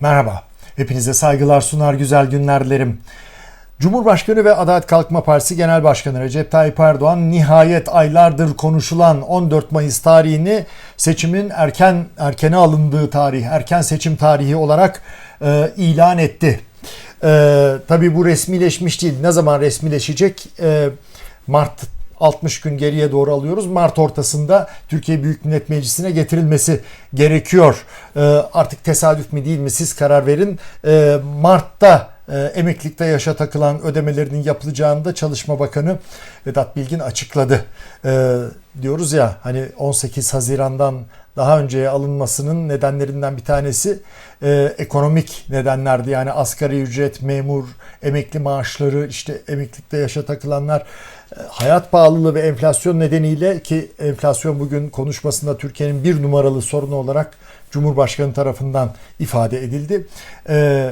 Merhaba. Hepinize saygılar sunar, güzel günler dilerim. Cumhurbaşkanı ve Adalet Kalkınma Partisi Genel Başkanı Recep Tayyip Erdoğan nihayet aylardır konuşulan 14 Mayıs tarihini seçimin erken erkene alındığı tarih, erken seçim tarihi olarak e, ilan etti. E, tabii bu resmileşmiş değil. Ne zaman resmileşecek? E, Mart 60 gün geriye doğru alıyoruz. Mart ortasında Türkiye Büyük Millet Meclisi'ne getirilmesi gerekiyor. Ee, artık tesadüf mi değil mi siz karar verin. Ee, Mart'ta e, emeklilikte yaşa takılan ödemelerinin yapılacağını da Çalışma Bakanı Vedat Bilgin açıkladı. Ee, diyoruz ya hani 18 Haziran'dan daha önceye alınmasının nedenlerinden bir tanesi e, ekonomik nedenlerdi. Yani asgari ücret, memur, emekli maaşları, işte emeklilikte yaşa takılanlar e, hayat pahalılığı ve enflasyon nedeniyle ki enflasyon bugün konuşmasında Türkiye'nin bir numaralı sorunu olarak Cumhurbaşkanı tarafından ifade edildi. E,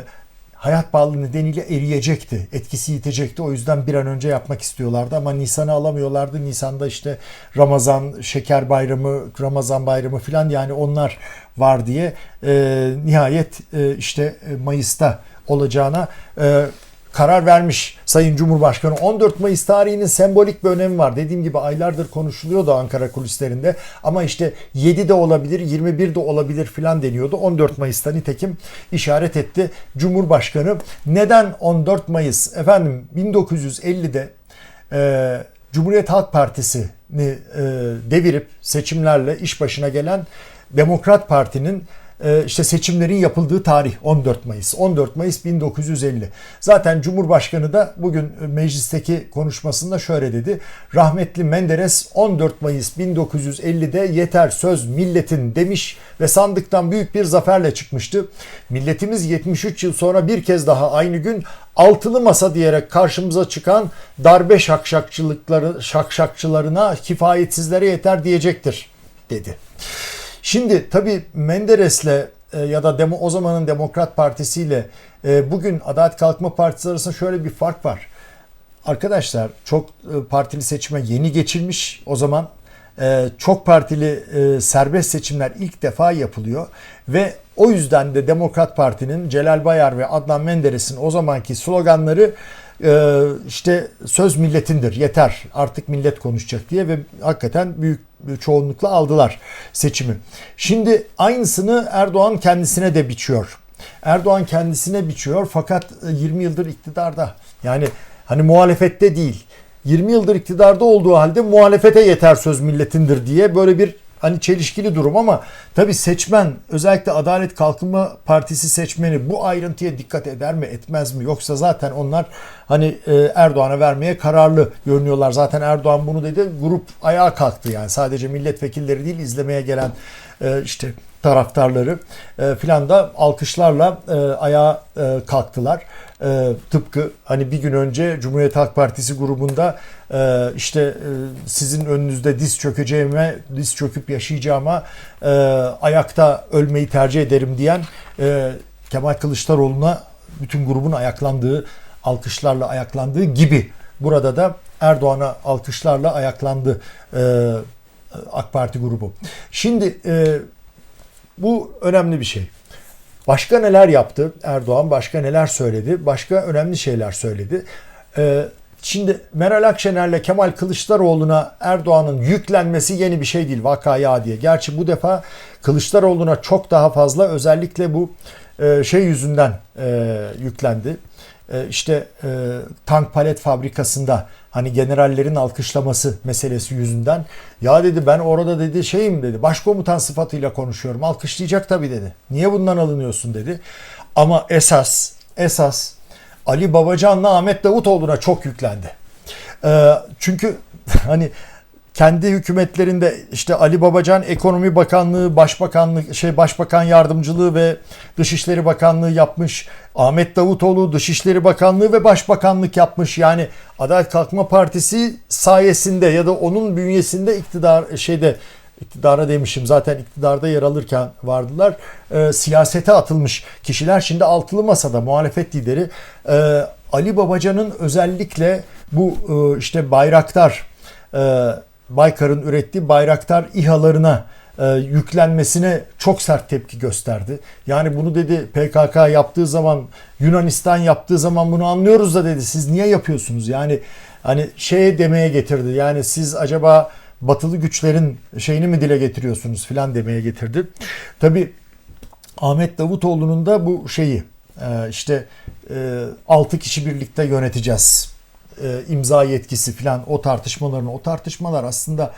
hayat pahalılığı nedeniyle eriyecekti. Etkisi yitecekti. O yüzden bir an önce yapmak istiyorlardı ama Nisan'ı alamıyorlardı. Nisan'da işte Ramazan, Şeker Bayramı, Ramazan Bayramı filan yani onlar var diye e, nihayet e, işte Mayıs'ta olacağına e, karar vermiş Sayın Cumhurbaşkanı. 14 Mayıs tarihinin sembolik bir önemi var. Dediğim gibi aylardır konuşuluyordu Ankara kulislerinde. Ama işte 7 de olabilir, 21 de olabilir filan deniyordu. 14 Mayıs'ta nitekim işaret etti Cumhurbaşkanı. Neden 14 Mayıs? Efendim 1950'de e, Cumhuriyet Halk Partisi'ni e, devirip seçimlerle iş başına gelen Demokrat Parti'nin işte seçimlerin yapıldığı tarih 14 Mayıs. 14 Mayıs 1950. Zaten Cumhurbaşkanı da bugün meclisteki konuşmasında şöyle dedi. Rahmetli Menderes 14 Mayıs 1950'de yeter söz milletin demiş ve sandıktan büyük bir zaferle çıkmıştı. Milletimiz 73 yıl sonra bir kez daha aynı gün altılı masa diyerek karşımıza çıkan darbe şakşakçılıkları şakşakçılarına kifayetsizlere yeter diyecektir dedi. Şimdi tabii Menderes'le e, ya da demo, o zamanın Demokrat Partisi ile e, bugün Adalet Kalkınma Partisi arasında şöyle bir fark var. Arkadaşlar çok e, partili seçime yeni geçilmiş o zaman çok partili serbest seçimler ilk defa yapılıyor ve o yüzden de Demokrat Parti'nin Celal Bayar ve Adnan Menderes'in o zamanki sloganları işte söz milletindir yeter artık millet konuşacak diye ve hakikaten büyük çoğunlukla aldılar seçimi. Şimdi aynısını Erdoğan kendisine de biçiyor. Erdoğan kendisine biçiyor fakat 20 yıldır iktidarda. Yani hani muhalefette değil. 20 yıldır iktidarda olduğu halde muhalefete yeter söz milletindir diye böyle bir hani çelişkili durum ama tabi seçmen özellikle Adalet Kalkınma Partisi seçmeni bu ayrıntıya dikkat eder mi etmez mi yoksa zaten onlar hani e, Erdoğan'a vermeye kararlı görünüyorlar. Zaten Erdoğan bunu dedi grup ayağa kalktı yani sadece milletvekilleri değil izlemeye gelen e, işte taraftarları e, filan da alkışlarla e, ayağa e, kalktılar. E, tıpkı hani bir gün önce Cumhuriyet Halk Partisi grubunda e, işte e, sizin önünüzde diz çökeceğime, diz çöküp yaşayacağıma e, ayakta ölmeyi tercih ederim diyen e, Kemal Kılıçdaroğlu'na bütün grubun ayaklandığı, alkışlarla ayaklandığı gibi burada da Erdoğan'a alkışlarla ayaklandı e, AK Parti grubu. Şimdi e, bu önemli bir şey. Başka neler yaptı Erdoğan? Başka neler söyledi? Başka önemli şeyler söyledi. Ee, şimdi Meral Akşener'le Kemal Kılıçdaroğlu'na Erdoğan'ın yüklenmesi yeni bir şey değil vakaya diye. Gerçi bu defa Kılıçdaroğlu'na çok daha fazla özellikle bu e, şey yüzünden e, yüklendi. E, işte e, tank palet fabrikasında hani generallerin alkışlaması meselesi yüzünden ya dedi ben orada dedi şeyim dedi başkomutan sıfatıyla konuşuyorum alkışlayacak tabii dedi. Niye bundan alınıyorsun dedi. Ama esas esas Ali Babacan'la Ahmet Davutoğlu'na çok yüklendi. E, çünkü hani kendi hükümetlerinde işte Ali Babacan Ekonomi Bakanlığı, Başbakanlık, şey Başbakan Yardımcılığı ve Dışişleri Bakanlığı yapmış. Ahmet Davutoğlu Dışişleri Bakanlığı ve Başbakanlık yapmış. Yani Adalet Kalkınma Partisi sayesinde ya da onun bünyesinde iktidar şeyde iktidara demişim zaten iktidarda yer alırken vardılar. E, siyasete atılmış kişiler şimdi altılı masada muhalefet lideri e, Ali Babacan'ın özellikle bu e, işte Bayraktar e, Baykar'ın ürettiği Bayraktar İHA'larına e, yüklenmesine çok sert tepki gösterdi. Yani bunu dedi PKK yaptığı zaman Yunanistan yaptığı zaman bunu anlıyoruz da dedi. Siz niye yapıyorsunuz? Yani hani şey demeye getirdi. Yani siz acaba batılı güçlerin şeyini mi dile getiriyorsunuz filan demeye getirdi. Tabi Ahmet Davutoğlu'nun da bu şeyi e, işte 6 kişi birlikte yöneteceğiz e, imza yetkisi filan o tartışmaların o tartışmalar aslında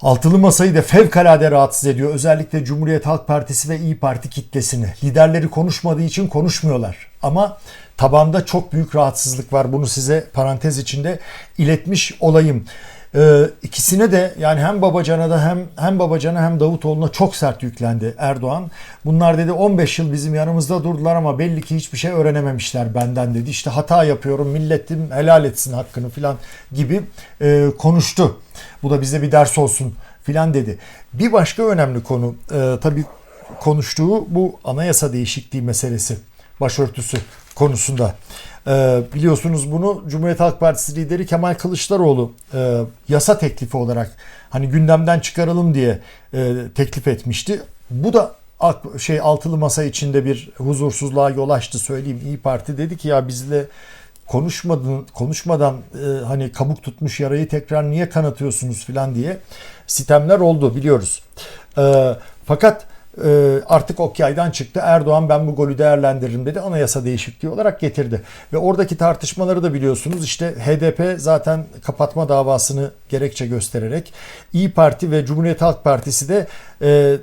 Altılı masayı da fevkalade rahatsız ediyor. Özellikle Cumhuriyet Halk Partisi ve İyi Parti kitlesini. Liderleri konuşmadığı için konuşmuyorlar. Ama tabanda çok büyük rahatsızlık var. Bunu size parantez içinde iletmiş olayım. Ee, ikisine de yani hem Babacan'a da hem hem Babacan'a hem Davutoğlu'na çok sert yüklendi Erdoğan. Bunlar dedi 15 yıl bizim yanımızda durdular ama belli ki hiçbir şey öğrenememişler benden dedi. İşte hata yapıyorum milletim helal etsin hakkını filan gibi e, konuştu. Bu da bize bir ders olsun filan dedi. Bir başka önemli konu e, tabii konuştuğu bu anayasa değişikliği meselesi başörtüsü konusunda. Ee, biliyorsunuz bunu Cumhuriyet Halk Partisi lideri Kemal Kılıçdaroğlu e, yasa teklifi olarak hani gündemden çıkaralım diye e, teklif etmişti. Bu da şey altılı masa içinde bir huzursuzluğa yol açtı söyleyeyim. İyi Parti dedi ki ya bizle konuşmadın konuşmadan e, hani kabuk tutmuş yarayı tekrar niye kanatıyorsunuz filan diye sitemler oldu biliyoruz. E, fakat artık ok yaydan çıktı. Erdoğan ben bu golü değerlendiririm dedi. Anayasa değişikliği olarak getirdi. Ve oradaki tartışmaları da biliyorsunuz. İşte HDP zaten kapatma davasını gerekçe göstererek İyi Parti ve Cumhuriyet Halk Partisi de e,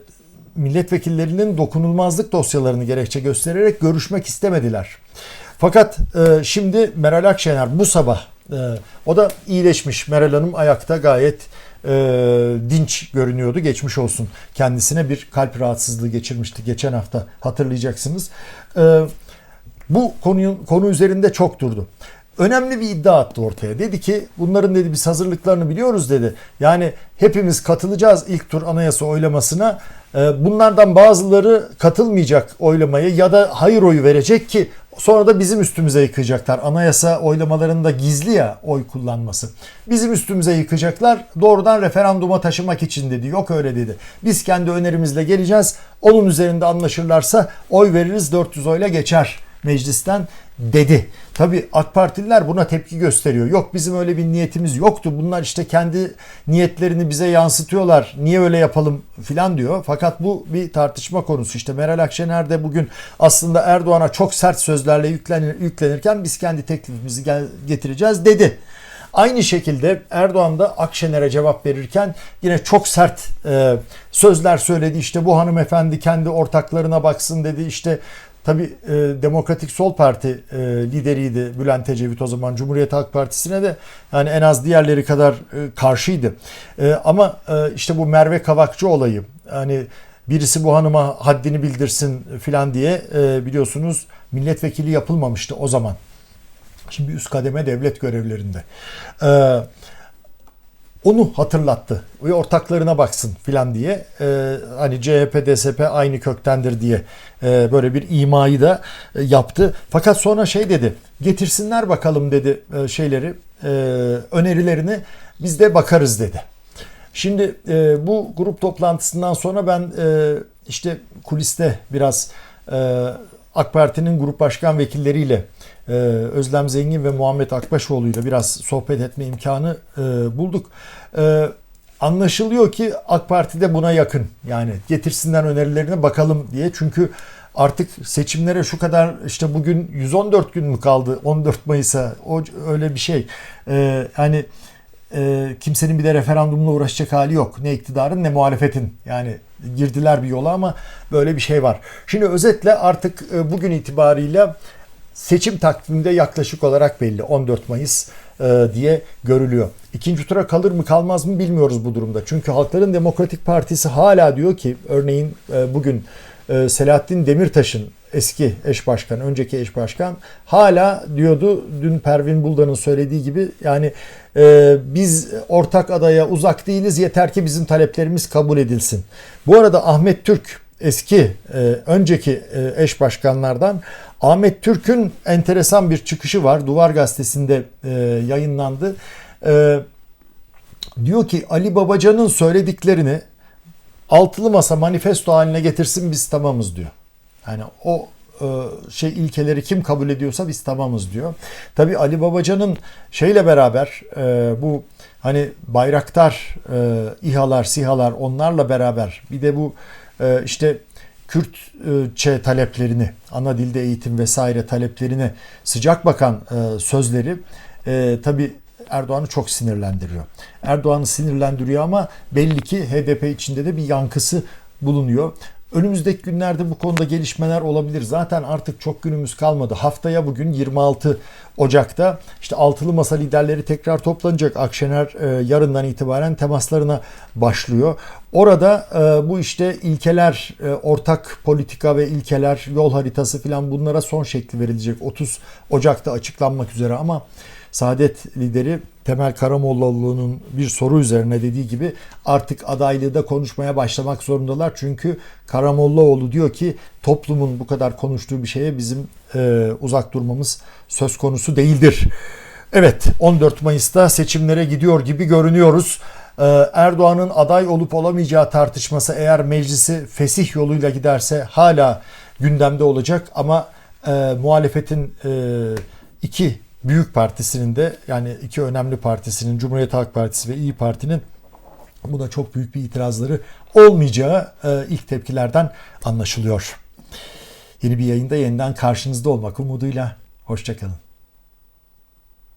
milletvekillerinin dokunulmazlık dosyalarını gerekçe göstererek görüşmek istemediler. Fakat e, şimdi Meral Akşener bu sabah e, o da iyileşmiş. Meral Hanım ayakta gayet e, dinç görünüyordu. Geçmiş olsun. Kendisine bir kalp rahatsızlığı geçirmişti geçen hafta hatırlayacaksınız. E, bu konuyu, konu üzerinde çok durdu. Önemli bir iddia attı ortaya. Dedi ki bunların dedi biz hazırlıklarını biliyoruz dedi. Yani hepimiz katılacağız ilk tur anayasa oylamasına. E, bunlardan bazıları katılmayacak oylamaya ya da hayır oyu verecek ki Sonra da bizim üstümüze yıkacaklar. Anayasa oylamalarında gizli ya oy kullanması. Bizim üstümüze yıkacaklar. Doğrudan referanduma taşımak için dedi. Yok öyle dedi. Biz kendi önerimizle geleceğiz. Onun üzerinde anlaşırlarsa oy veririz 400 oyla geçer meclisten dedi. Tabi AK Partililer buna tepki gösteriyor. Yok bizim öyle bir niyetimiz yoktu. Bunlar işte kendi niyetlerini bize yansıtıyorlar. Niye öyle yapalım filan diyor. Fakat bu bir tartışma konusu. İşte Meral Akşener de bugün aslında Erdoğan'a çok sert sözlerle yüklenir, yüklenirken biz kendi teklifimizi getireceğiz dedi. Aynı şekilde Erdoğan da Akşener'e cevap verirken yine çok sert e, sözler söyledi. İşte bu hanımefendi kendi ortaklarına baksın dedi. İşte Tabi e, Demokratik Sol Parti e, lideriydi Bülent Ecevit o zaman Cumhuriyet Halk Partisi'ne de yani en az diğerleri kadar e, karşıydı. E, ama e, işte bu Merve Kavakçı olayı hani birisi bu hanıma haddini bildirsin filan diye e, biliyorsunuz milletvekili yapılmamıştı o zaman. Şimdi üst kademe devlet görevlerinde. E, onu hatırlattı. Ve ortaklarına baksın filan diye. E, hani CHP, DSP aynı köktendir diye e, böyle bir imayı da e, yaptı. Fakat sonra şey dedi. Getirsinler bakalım dedi e, şeyleri, e, önerilerini. Biz de bakarız dedi. Şimdi e, bu grup toplantısından sonra ben e, işte kuliste biraz e, AK Parti'nin grup başkan vekilleriyle e, Özlem Zengin ve Muhammed Akbaşoğlu ile biraz sohbet etme imkanı e, bulduk. E, anlaşılıyor ki AK Parti de buna yakın. Yani getirsinler önerilerine bakalım diye. Çünkü artık seçimlere şu kadar işte bugün 114 gün mü kaldı 14 Mayıs'a o öyle bir şey. Ee, yani e, kimsenin bir de referandumla uğraşacak hali yok. Ne iktidarın ne muhalefetin. Yani girdiler bir yola ama böyle bir şey var. Şimdi özetle artık e, bugün itibariyle seçim takviminde yaklaşık olarak belli 14 Mayıs e, diye görülüyor. İkinci tura kalır mı kalmaz mı bilmiyoruz bu durumda. Çünkü Halkların Demokratik Partisi hala diyor ki örneğin e, bugün e, Selahattin Demirtaş'ın eski eş başkan, önceki eş başkan hala diyordu dün Pervin Buldan'ın söylediği gibi yani e, biz ortak adaya uzak değiliz yeter ki bizim taleplerimiz kabul edilsin. Bu arada Ahmet Türk eski e, önceki e, eş başkanlardan Ahmet Türk'ün enteresan bir çıkışı var. Duvar Gazetesi'nde e, yayınlandı. E, diyor ki Ali Babacan'ın söylediklerini altılı masa manifesto haline getirsin biz tamamız diyor. Yani o e, şey ilkeleri kim kabul ediyorsa biz tamamız diyor. Tabi Ali Babacan'ın şeyle beraber e, bu hani bayraktar, e, İHA'lar, SİHA'lar onlarla beraber bir de bu işte Kürtçe taleplerini, ana dilde eğitim vesaire taleplerini sıcak bakan sözleri tabi Erdoğan'ı çok sinirlendiriyor. Erdoğan'ı sinirlendiriyor ama belli ki HDP içinde de bir yankısı bulunuyor. Önümüzdeki günlerde bu konuda gelişmeler olabilir. Zaten artık çok günümüz kalmadı. Haftaya bugün 26 Ocak'ta işte altılı masa liderleri tekrar toplanacak. Akşener e, yarından itibaren temaslarına başlıyor. Orada e, bu işte ilkeler, e, ortak politika ve ilkeler, yol haritası falan bunlara son şekli verilecek. 30 Ocak'ta açıklanmak üzere ama Saadet lideri Temel Karamollaoğlu'nun bir soru üzerine dediği gibi artık adaylığı da konuşmaya başlamak zorundalar. Çünkü Karamollaoğlu diyor ki toplumun bu kadar konuştuğu bir şeye bizim e, uzak durmamız söz konusu değildir. Evet 14 Mayıs'ta seçimlere gidiyor gibi görünüyoruz. Ee, Erdoğan'ın aday olup olamayacağı tartışması eğer meclisi fesih yoluyla giderse hala gündemde olacak ama e, muhalefetin e, iki büyük partisinin de yani iki önemli partisinin Cumhuriyet Halk Partisi ve İyi Parti'nin buna çok büyük bir itirazları olmayacağı e, ilk tepkilerden anlaşılıyor. Yeni bir yayında yeniden karşınızda olmak umuduyla. Hoşçakalın.